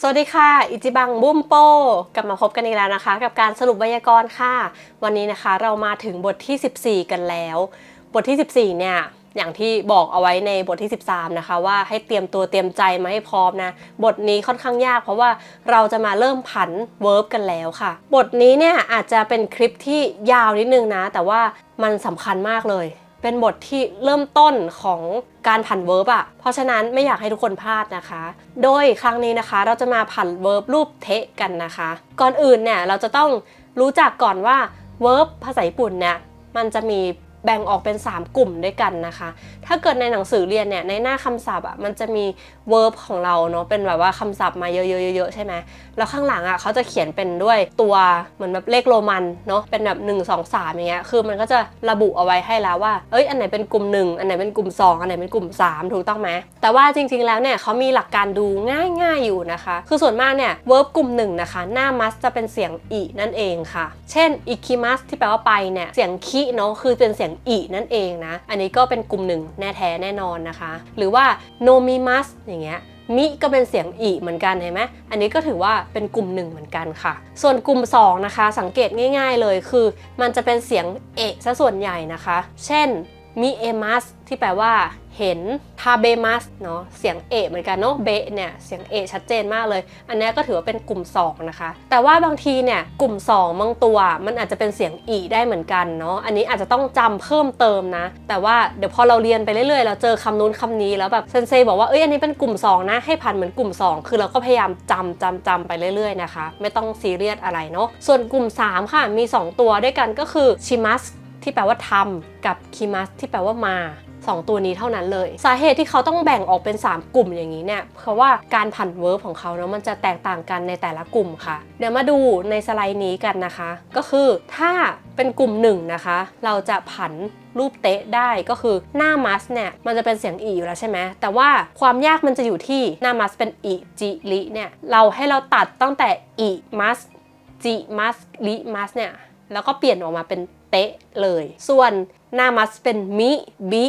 สวัสดีค่ะ อิจิบังบุ้มโปกลับมาพบกันอีกแล้วนะคะ กับการสรุปไวยากรณ์ค่ะ วันนี้นะคะเรามาถึงบทที่ 14 กันแล้ว บทที่ 14 เนี่ยอย่างที่บอกเอาไว้ในบทที่ 13 นะคะ ว่าให้เตรียมตัวเตรียมใจมาให้พร้อมนะ บทนี้ค่อนข้างยาก เพราะว่าเราจะมาเริ่มผันเวิร์บกันแล้วค่ะ บทนี้เนี่ยอาจจะเป็นคลิปที่ยาวนิดนึงนะ แต่ว่ามันสำคัญมากเลย เป็นบทที่เริ่มต้นของการผันเวิร์บอะเพราะฉะนั้นไม่อยากให้ทุกคนพลาดนะคะ โดยครั้งนี้นะคะเราจะมาผันเวิร์บรูปเทะกันนะคะ ก่อนอื่นเนี่ยเราจะต้องรู้จักก่อนว่าเวิร์บภาษาญี่ปุ่นเนี่ยมันจะมีแบ่งออกเป็น 3 กลุ่มด้วยกันนะคะ ถ้าเกิดในหนังสือเรียนเนี่ยในหน้าคำศัพท์อะมันจะมี verb ของเราเนาะเป็นแบบว่าคำศัพท์มาเยอะๆๆใช่ไหมแล้วข้างหลังอะเขาจะเขียนเป็นด้วยตัวเหมือนแบบเลขโรมันเนาะเป็นแบบ1 2 3อย่างเงี้ยคือมันก็จะระบุเอาไว้ให้แล้วว่าเอ้ยอันไหนเป็นกลุ่ม 1 อันไหนเป็นกลุ่ม 2 อันไหนเป็นกลุ่ม 3 ถูกต้องไหมแต่ว่าจริงๆแล้วเนี่ยเขามีหลักการดูง่ายๆอยู่นะคะ คือส่วนมากเนี่ย verb กลุ่มหนึ่งนะคะหน้า must จะเป็นเสียงอีนั่นเองค่ะ เช่น ikimas ที่แปลว่าไปเนี่ยเสียงคิเนาะคือเป็นเสียงอีนั่นเองนะ อันนี้ก็เป็นกลุ่มหนึ่งแน่แท้แน่นอนนะคะ หรือว่า nomimas อย่างเงี้ยมิก็เป็นเสียงอีเหมือนกันเห็นไหมอันนี้ก็ถือว่าเป็นกลุ่มหนึ่งเหมือนกันค่ะ ส่วนกลุ่ม 2 นะคะ สังเกตง่าย ๆเลยคือ มันจะเป็นเสียงเอะซะส่วนใหญ่นะคะ เช่น มิเอมัสที่แปลว่าเห็นทาเบมัสเนาะเสียงเอะเหมือนกันเนาะเบะเนี่ยเสียงเอะชัดเจนมากเลย อันนี้ก็ถือว่าเป็นกลุ่ม 2 นะคะ แต่ว่าบางทีเนี่ยกลุ่ม 2 บางตัว มันอาจจะเป็นเสียงอีได้เหมือนกันเนาะอันนี้อาจจะต้องจำเพิ่มเติมนะ แต่ว่าเดี๋ยวพอเราเรียนไปเรื่อยๆ เราเจอคำนู้นคำนี้แล้วแบบเซนเซบอกว่าเอ้ยอันนี้เป็นกลุ่ม 2 นะให้ผ่านเหมือนกลุ่ม 2 คือเราก็พยายามจำจำจำไปเรื่อยๆนะคะ ไม่ต้องซีเรียสอะไรเนาะส่วนกลุ่ม 3 ค่ะมี 2 ตัวด้วยกันก็คือชิมัส ที่แปลว่าทำกับคิมัสที่แปลว่ามา 2 ตัวนี้เท่านั้นเลย สาเหตุที่เขาต้องแบ่งออกเป็น 3 กลุ่มอย่างนี้เนี่ยเพราะว่าการผันเวิร์บของเขาเนาะมันจะแตกต่างกันในแต่ละกลุ่มค่ะ เดี๋ยวมาดูในสไลด์นี้กันนะคะ ก็คือถ้าเป็นกลุ่มหนึ่งนะคะ เราจะผันรูปเตะได้ก็คือหน้ามัสเนี่ยมันจะเป็นเสียงอีอยู่แล้วใช่ไหมแต่ว่าความยากมันจะอยู่ที่หน้ามัสเป็นอีจิลิเนี่ยเราให้เราตัดตั้งแต่อีมัสจิมัสลิมัสเนี่ยแล้วก็เปลี่ยนออกมาเป็นเตะเลย ส่วนหน้ามัสเป็นมิบิ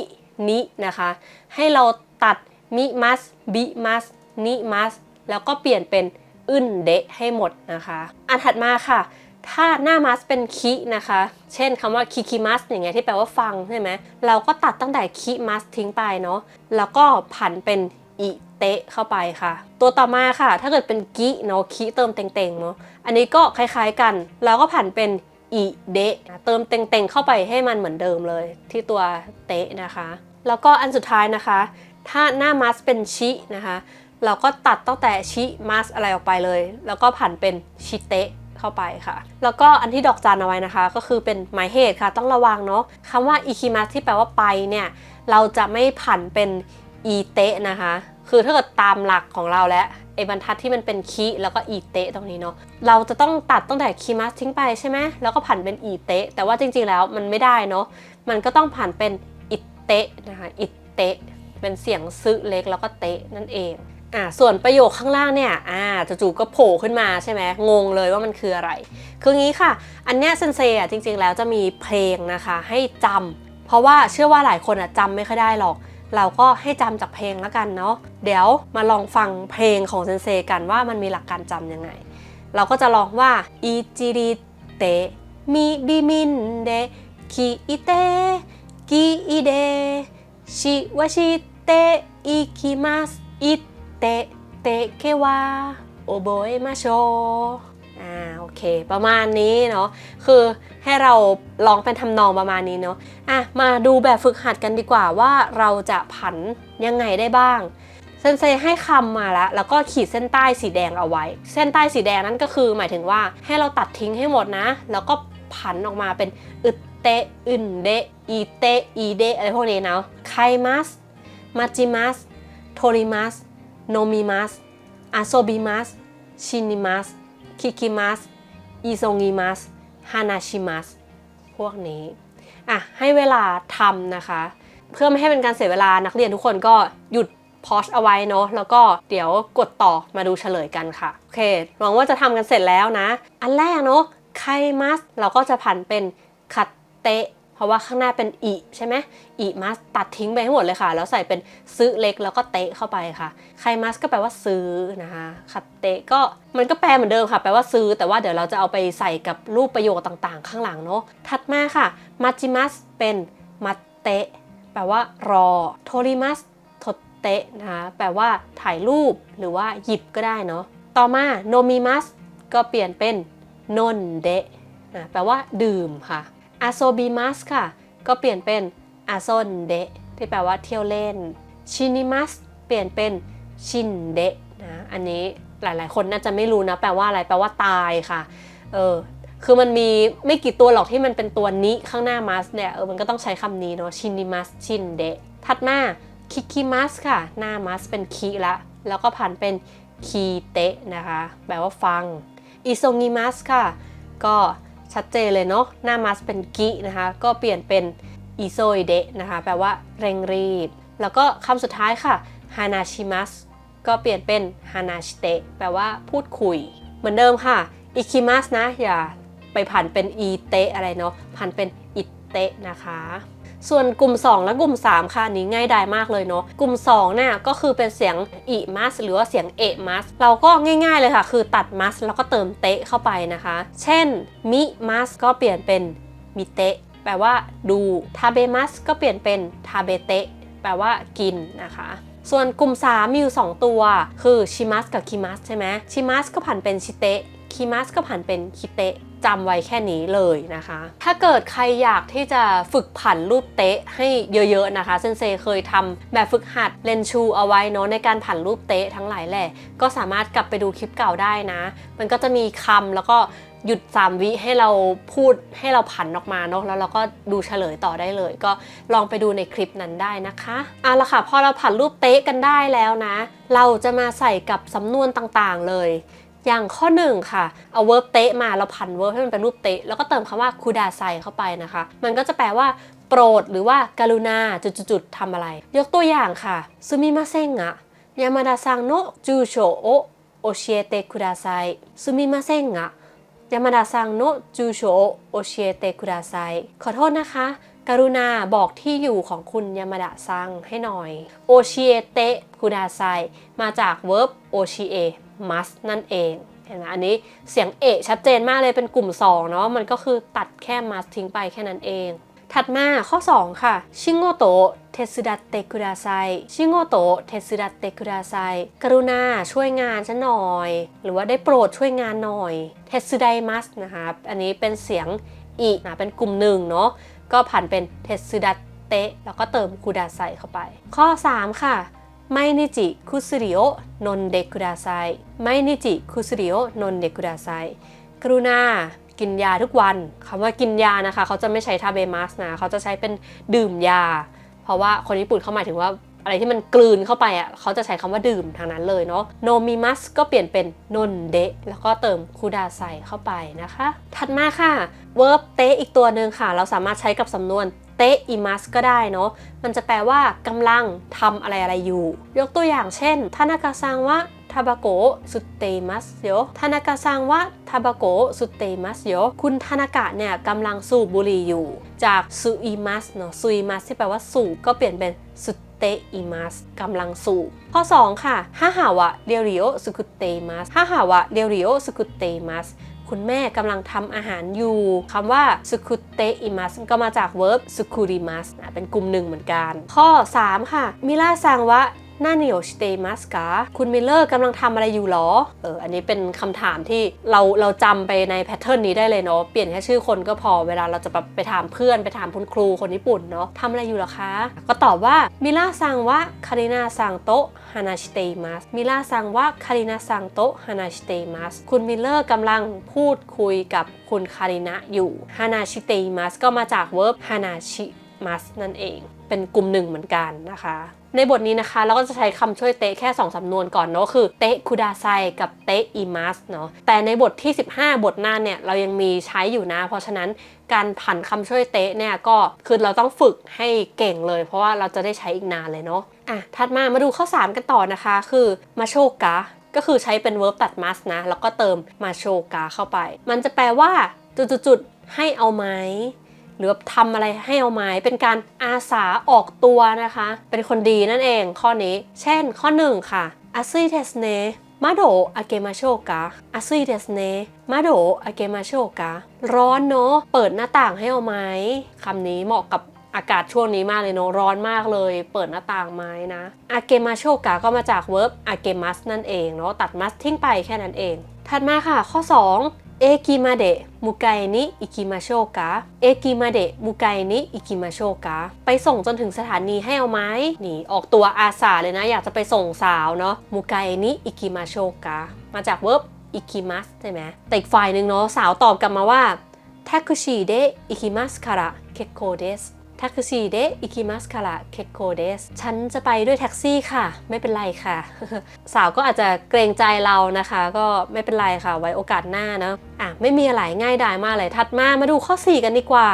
นินะคะ ให้เราตัดมิมัสบิมัสนิมัสแล้วก็เปลี่ยนเป็นอึนเดะให้หมดนะคะ อันถัดมาค่ะ ถ้าหน้ามัสเป็นคินะคะ เช่นคำว่าคิคิมัสอย่างเงี้ยที่แปลว่าฟังใช่ไหมเราก็ตัดตั้งแต่คิมัสทิ้งไปเนาะแล้วก็ผันเป็นอิเตะเข้าไปค่ะ ตัวต่อมาค่ะ ถ้าเกิดเป็นกิเนาะคิเติมเต็งๆเนาะอันนี้ก็คล้ายๆกัน เราก็ผันเป็น อิเดะเติมเต็งๆเข้าไปให้มันเหมือนเดิมเลย ที่ตัวเตะนะคะ แล้วก็อันสุดท้ายนะคะ ถ้าหน้ามัสเป็นชินะคะ เราก็ตัดตั้งแต่ชิมัสอะไรออกไปเลย แล้วก็ผันเป็นชิเตะเข้าไปค่ะ แล้วก็อันที่ดอกจันเอาไว้นะคะ ก็คือเป็นหมายเหตุค่ะ ต้องระวังเนาะคำว่าอิคิมัสที่แปลว่าไปเนี่ย เราจะไม่ผันเป็นอีเตะนะคะ คือถ้าเกิดตามหลักของเราแล้ว ไอ้บรรทัดที่มันเป็นคิแล้วก็อีเตะตรงนี้เนาะเราจะต้องตัดตั้งแต่คิมัสทิ้งไปใช่ไหมแล้วก็ผันเป็นอีเตะแต่ว่าจริงๆแล้วมันไม่ได้เนาะมันก็ต้องผันเป็นอิเตะนะคะอิเตะเป็นเสียงซึเล็กแล้วก็เตะนั่นเองอ่าส่วนประโยคข้างล่างเนี่ยอ่าจู่ๆก็โผล่ขึ้นมาใช่ไหมงงเลยว่ามันคืออะไร คืองี้ค่ะ อันเนี้ยเซนเซอะจริงๆแล้วจะมีเพลงนะคะให้จำเพราะว่าเชื่อว่าหลายคนอะจำไม่ค่อยได้หรอก เราก็ให้จำจากเพลงแล้วกันเนาะเดี๋ยวมาลองฟังเพลงของเซนเซกันว่ามันมีหลักการจำยังไง เราก็จะลองว่าอิจิริเตะมิบิมินเดคิอิเตกิอิเดชิวาชิเตอิคิมัสอิเตเตเกวาโอโบเอมาโช เค ประมาณนี้เนาะคือให้เราลองเป็นทำนองประมาณนี้เนาะอะมาดูแบบฝึกหัดกันดีกว่าว่าเราจะผันยังไงได้บ้างเซนเซให้คำมาแล้วแล้วก็ขีดเส้นใต้สีแดงเอาไว้ เส้นใต้สีแดงนั่นก็คือ หมายถึงว่าให้เราตัดทิ้งให้หมดนะ แล้วก็ผันออกมาเป็นอึดเตอึนเดอีเตอีเดอะไรพวกนี้เนาะไคมัสมาจิมัสโทริมัสโนมิมัสอาโซบิมัสชินิมัสคิคิมัส อิโซงิมัสฮานาชิมัสพวกนี้อะให้เวลาทำนะคะ เพื่อไม่ให้เป็นการเสียเวลานักเรียนทุกคนก็หยุดพอชเอาไว้เนาะแล้วก็เดี๋ยวกดต่อมาดูเฉลยกันค่ะ โอเคหวังว่าจะทำกันเสร็จแล้วนะ อันแรกเนาะไคมัสเราก็จะผันเป็นคัตเตะ เพราะว่าข้างหน้าเป็นอิใช่ไหมอิมัสตัดทิ้งไปให้หมดเลยค่ะ แล้วใส่เป็นซื้อเล็กแล้วก็เตะเข้าไปค่ะไคมัสก็แปลว่าซื้อนะคะคัตเตะก็มันก็แปลเหมือนเดิมค่ะ แปลว่าซื้อ แต่ว่าเดี๋ยวเราจะเอาไปใส่กับรูปประโยคต่างๆ ข้างหลังเนาะถัดมาค่ะมัจิมัสเป็นมัตเตะแปลว่ารอโทริมัสโทเตะนะคะแปลว่าถ่ายรูปหรือว่าหยิบก็ได้เนาะต่อมาโนมิมัสก็เปลี่ยนเป็นนนเดะนะแปลว่าดื่มค่ะ อาโซบิมัสค่ะ ก็เปลี่ยนเป็นอาโซนเดะที่แปลว่าเที่ยวเล่นชินิมัสเปลี่ยนเป็นชินเดะนะอันนี้หลายๆ คนน่าจะไม่รู้นะ แปลว่าอะไรแปลว่าตายค่ะเออคือมันมีไม่กี่ตัวหรอกที่มันเป็นตัวนี้ข้างหน้ามัสเนี่ยเออมันก็ต้องใช้คำนี้เนาะชินิมัสชินเดะถัดมาคิคิมัสค่ะ หน้ามัสเป็นคิละ แล้วก็ผันเป็นคีเตะนะคะ แปลว่าฟังอิโซงิมัสค่ะ ก็ ชัดเจนเลยเนาะหน้ามัสเป็นกินะคะ ก็เปลี่ยนเป็นอิโซเดะนะคะ แปลว่าเร่งรีบ แล้วก็คำสุดท้ายค่ะฮานาชิมัสก็เปลี่ยนเป็นฮานาชิเตะแปลว่าพูดคุย เหมือนเดิมค่ะอิคิมัสนะ อย่าไปผันเป็นอีเตะอะไรเนาะผันเป็นอิเตะนะคะ ส่วนกลุ่ม 2 และกลุ่ม 3 ค่ะนี้ง่ายดายมากเลยเนาะกลุ่ม2เนี่ยก็คือเป็นเสียงอิมัสหรือว่าเสียงเอมัสเราก็ง่ายๆเลยค่ะ คือตัดมัสแล้วก็เติมเตะเข้าไปนะคะ เช่นมิมัสก็เปลี่ยนเป็นมิเตะแปลว่าดูทาเบมัสก็เปลี่ยนเป็นทาเบเตะแปลว่ากินนะคะส่วนกลุ่ม 3 มีอยู่ 2 ตัว คือชิมัสกับคิมัสใช่ไหมชิมัสก็ผันเป็นชิเตะคิมัสก็ผันเป็นคิเตะ จำไว้แค่นี้เลยนะคะ ถ้าเกิดใครอยากที่จะฝึกผันรูปเตะให้เยอะๆนะคะ เซนเซเคยทำแบบฝึกหัดเลนชูเอาไว้เนาะในการผันรูปเตะทั้งหลายแหละ ก็สามารถกลับไปดูคลิปเก่าได้นะ มันก็จะมีคำแล้วก็หยุด 3 วิให้เราพูดให้เราผันออกมาเนาะแล้วเราก็ดูเฉลยต่อได้เลย ก็ลองไปดูในคลิปนั้นได้นะคะเอาละค่ะพอเราผันรูปเตะกันได้แล้วนะ เราจะมาใส่กับสำนวนต่างๆเลย อย่างข้อหนึ่งค่ะเอาเวิร์บเตะมาเราผันเวิร์บให้มันเป็นรูปเตะแล้วก็เติมคำว่าคูดาไซเข้าไปนะคะ มันก็จะแปลว่าโปรดหรือว่าการุณาจุดๆทำอะไร ยกตัวอย่างค่ะซูมิมาเซ็งะยามาดาซังโนจูโชโอโอเชเตคุดาไซซูมิมาเซ็งะยามาดาซังโนจูโชโอโอเชเตคุดาไซขอโทษนะคะ กรุณาบอกที่อยู่ของคุณยามาดะซังให้หน่อยโอเชียเตคุดาไซมาจาก verb โอชิเอ must นั่นเองเห็นไหมอันนี้เสียงเอะชัดเจนมากเลยเป็นกลุ่ม 2 เนาะมันก็คือตัดแค่ must ทิ้งไปแค่นั้นเอง ถัดมาข้อ 2 ค่ะชิโงโตเทสุดัตเตคุดาไซชิโงโตเทสุดัตเตคุดาไซกรุณาช่วยงานฉันหน่อย หรือว่าได้โปรดช่วยงานหน่อยเทสุไดมัสนะคะอันนี้เป็นเสียงอีนะเป็นกลุ่มหนึ่งเนาะก็ผันเป็นเทสุดัตเตะแล้วก็เติมคุดาไซเข้าไป ข้อ 3 ค่ะ ไมนิจิคุสุริโอนนเดคุดาไซไมนิจิคุสุริโอนนเดคุดาไซกรุณากินยาทุกวันคำว่ากินยานะคะ เขาจะไม่ใช้ทาเบมัสนะเขาจะใช้เป็นดื่มยา เพราะว่าคนญี่ปุ่นเขาหมายถึงว่าอะไรที่มันกลืนเข้าไปอะเขาจะใช้คำว่าดื่มทางนั้นเลยเนาะโนมิมัสก็เปลี่ยนเป็นนนเดะแล้วก็เติมคูดาไซเข้าไปนะคะ ถัดมาค่ะ verb เตะอีกตัวหนึ่งค่ะ เราสามารถใช้กับสำนวน เตะอิมัสก็ได้เนาะ มันจะแปลว่ากำลังทำอะไรอะไรอยู่ ยกตัวอย่างเช่นทานากาซังวะทาบาโกสุเตมัสโยทานากาซังวะทาบาโกสุเตมัสโยคุณทานากะเนี่ยกำลังสูบบุหรี่อยู่ จากซูอิมัสเนาะซูอิมัสที่แปลว่าสูบก็เปลี่ยนเป็นสุเตอิมัสกำลังสูบข้อ 2 ค่ะฮาฮาวะเรียวริโอสุกุเตมัสฮาฮาวะเรียวริโอสุกุเตมัส คุณแม่กำลังทำอาหารอยู่คำว่าสุคุเตอิมัสก็มาจาก verb สุคุริมัสเป็นกลุ่มหนึ่งเหมือนกัน ข้อ 3 ค่ะมิลาซังวะ หน้าเหนิโอชิเตมัสกาคุณมิลเลอร์กำลังทำอะไรอยู่หรอ เออ อันนี้เป็นคำถามที่เราเราจำไปในแพทเทิร์นนี้ได้เลยเนาะ เปลี่ยนแค่ชื่อคนก็พอ เวลาเราจะไปถามเพื่อนไปถามคุณครูคนญี่ปุ่นเนาะทำอะไรอยู่หรอคะ ก็ตอบว่ามิล่าซังวะคารินาซังโตะฮานาชิเตมัสมิล่าซังวะคารินาซังโตะฮานาชิเตมัสคุณมิลเลอร์กำลังพูดคุยกับคุณคารินะอยู่ฮานาชิเตมัสก็มาจาก verb ฮานาชิ มัสนั่นเอง เป็นกลุ่มหนึ่งเหมือนกันนะคะ ในบทนี้นะคะเราก็จะใช้คำช่วยเตะแค่2สำนวนก่อนเนาะคือเตะคุดาไซกับเตะอิมัสเนาะแต่ในบทที่ 15 บทหน้าเนี่ยเรายังมีใช้อยู่นะ เพราะฉะนั้นการผันคำช่วยเตะเนี่ยก็คือเราต้องฝึกให้เก่งเลย เพราะว่าเราจะได้ใช้อีกนานเลยเนาะอะถัดมามาดูข้อ 3 กันต่อนะคะ คือมาโชกะก็คือใช้เป็น verb ตัด must นะ แล้วก็เติมมาโชกะเข้าไป มันจะแปลว่าจุดๆให้เอาไหม หรือว่าทำอะไรให้เอาไหมเป็นการอาสาออกตัวนะคะ เป็นคนดีนั่นเองข้อนี้ เช่น ข้อ 1 ค่ะอาซุยเทสเนมาโดอาเกมาโชกะอาซุยเทสเนมาโดอาเกมาโชกะร้อนเนาะ เปิดหน้าต่างให้เอาไหมคำนี้เหมาะกับอากาศช่วงนี้มากเลยเนอะร้อนมากเลย เปิดหน้าต่างไม้นะอาเกมาโชกะก็มาจาก verb อาเกมัสนั่นเองเนาะ ตัดมัสทิ้งไปแค่นั้นเอง ถัดมาค่ะ ข้อ 2 เอกิมาเดะมุไกนิอิกิมาโชกะเอกิมาเดะมุไกนิอิกิมาโชกะไปส่งจนถึงสถานีให้เอาไหมนี่ออกตัวอาสาเลยนะ อยากจะไปส่งสาวเนาะมุไกนิอิกิมาโชกะมาจากเวิร์บอิกิมัสใช่ไหมแต่อีกฝ่ายหนึ่งเนาะสาวตอบกลับมาว่าแท็กซี่เดอิคิมัสคาระเคโกเดส แท็กซี่เดอิคิมัสคาระเคโกเดสฉันจะไปด้วยแท็กซี่ค่ะ ไม่เป็นไรค่ะ สาวก็อาจจะเกรงใจเรานะคะ ก็ไม่เป็นไรค่ะ ไว้โอกาสหน้านะอะไม่มีอะไรง่ายดายมากเลย ถัดมามาดูข้อ 4 กันดีกว่า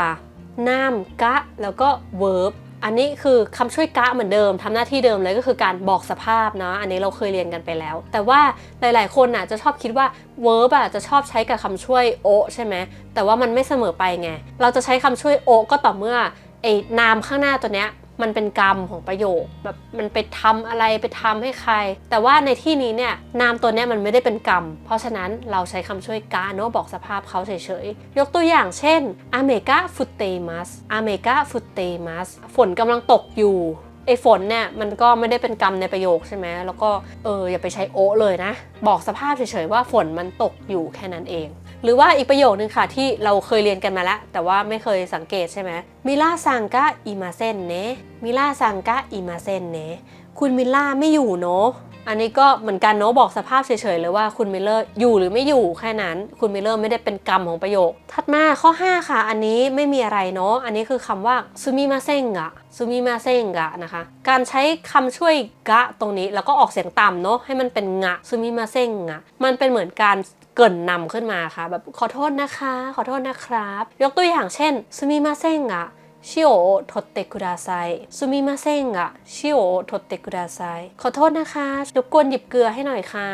นามกะ แล้วก็ verb อันนี้คือคำช่วยกะเหมือนเดิมทำหน้าที่เดิมเลยก็คือการบอกสภาพเนาะอันนี้เราเคยเรียนกันไปแล้ว แต่ว่าหลาย ๆ คนน่ะจะชอบคิดว่า verb อะจะชอบใช้กับคำช่วยโอใช่ไหมแต่ว่ามันไม่เสมอไปไง เราจะใช้คำช่วยโอก็ต่อเมื่อ ไอ้นามข้างหน้าตัวเนี้ยมันเป็นกรรมของประโยคแบบมันไปทำอะไรไปทำให้ใคร แต่ว่าในที่นี้เนี่ยนามตัวเนี้ยมันไม่ได้เป็นกรรม เพราะฉะนั้นเราใช้คำช่วยกาโนะบอกสภาพเขาเฉยๆ ยกตัวอย่างเช่นอเมกาฟุตเตมัสอเมกาฟุตเตมัสฝนกำลังตกอยู่ไอ้ฝนเนี่ยมันก็ไม่ได้เป็นกรรมในประโยคใช่ไหมแล้วก็เอออย่าไปใช้โอเลยนะ บอกสภาพเฉยๆว่าฝนมันตกอยู่แค่นั้นเอง หรือว่าอีกประโยคนึงค่ะที่เราเคยเรียนกันมาแล้ว แต่ว่าไม่เคยสังเกตใช่ไหมมิล่าซังกะอิมาเซนเนะมิล่าซังกะอิมาเซนเนะคุณมิล่าไม่อยู่เนาะอันนี้ก็เหมือนกันเนาะบอกสภาพเฉยๆเลยว่าคุณมิลเลอร์อยู่หรือไม่อยู่แค่นั้น คุณมิลเลอร์ไม่ได้เป็นกรรมของประโยค ถัดมาข้อ 5 ค่ะ อันนี้ไม่มีอะไรเนาะอันนี้คือคำว่าซูมิมาเซงอะซูมิมาเซงอะนะคะ การใช้คำช่วยกะตรงนี้แล้วก็ออกเสียงต่ำเนาะให้มันเป็นงะซูมิมาเซงอะมันเป็นเหมือนการ เกินนำขึ้นมาค่ะแบบขอโทษนะคะ ขอโทษนะครับ ยกตัวอย่างเช่นซูมิมาเซงอะชิโอโทเตคุดาไซซูมิมาเซงอะชิโอโทเตคุดาไซขอโทษนะคะรบกวนหยิบเกลือให้หน่อยค่ะ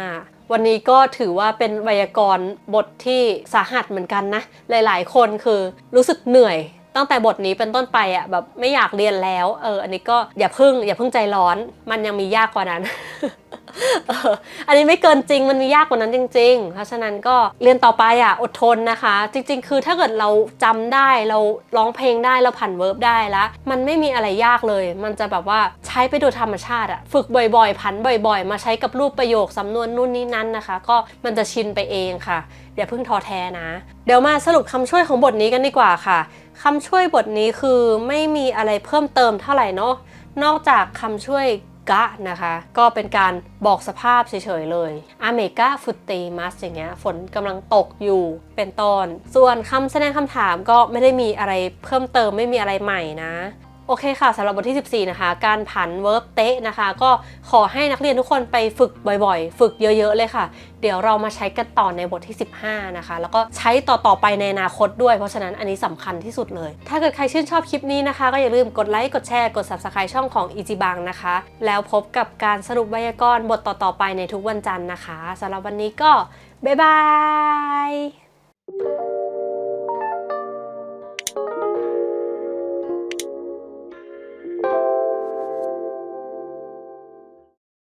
วันนี้ก็ถือว่าเป็นไวยากรณ์บทที่สาหัสเหมือนกันนะ หลายๆ คนคือรู้สึกเหนื่อยตั้งแต่บทนี้เป็นต้นไปอะแบบไม่อยากเรียนแล้ว เออ อันนี้ก็อย่าพึ่งอย่าพึ่งใจร้อน มันยังมียากกว่านั้น อันนี้ไม่เกินจริงมันมียากกว่านั้นจริง ๆ เพราะฉะนั้นก็เรียนต่อไปอะอดทนนะคะ จริง ๆ คือถ้าเกิดเราจำได้เราร้องเพลงได้เราผ่านเวิร์บได้แล้ว มันไม่มีอะไรยากเลย มันจะแบบว่าใช้ไปโดยธรรมชาติอะฝึกบ่อยๆผันบ่อยๆ มาใช้กับรูปประโยคสำนวนนู่นนี่นั่นนะคะ ก็มันจะชินไปเองค่ะอย่าเพิ่งท้อแท้นะ เดี๋ยวมาสรุปคำช่วยของบทนี้กันดีกว่าค่ะคำช่วยบทนี้คือไม่มีอะไรเพิ่มเติมเท่าไหร่เนาะนอกจากคำช่วย กะนะคะ ก็เป็นการบอกสภาพเฉยๆเลยอเมกาฟุตเตมัสอย่างเงี้ยฝนกำลังตกอยู่เป็นต้น ส่วนคำแสดงคำถามก็ไม่ได้มีอะไรเพิ่มเติมไม่มีอะไรใหม่นะ โอเคค่ะสำหรับบทที่ 14 นะคะ การผันเวิร์บเตะนะคะ ก็ขอให้นักเรียนทุกคนไปฝึกบ่อยๆ ฝึกเยอะๆเลยค่ะ เดี๋ยวเรามาใช้กันต่อในบทที่ 15 นะคะ แล้วก็ใช้ต่อๆไปในอนาคตด้วย เพราะฉะนั้นอันนี้สำคัญที่สุดเลย ถ้าเกิดใครชื่นชอบคลิปนี้นะคะ ก็อย่าลืมกดไลค์ กดแชร์ กด subscribe ช่องของ e ีจีบังนะคะ แล้วพบกับการสรุปไวยากรณ์บทต่อๆไปในทุกวันจันทร์นะคะสำหรับวันนี้ก็บ๊ายบาย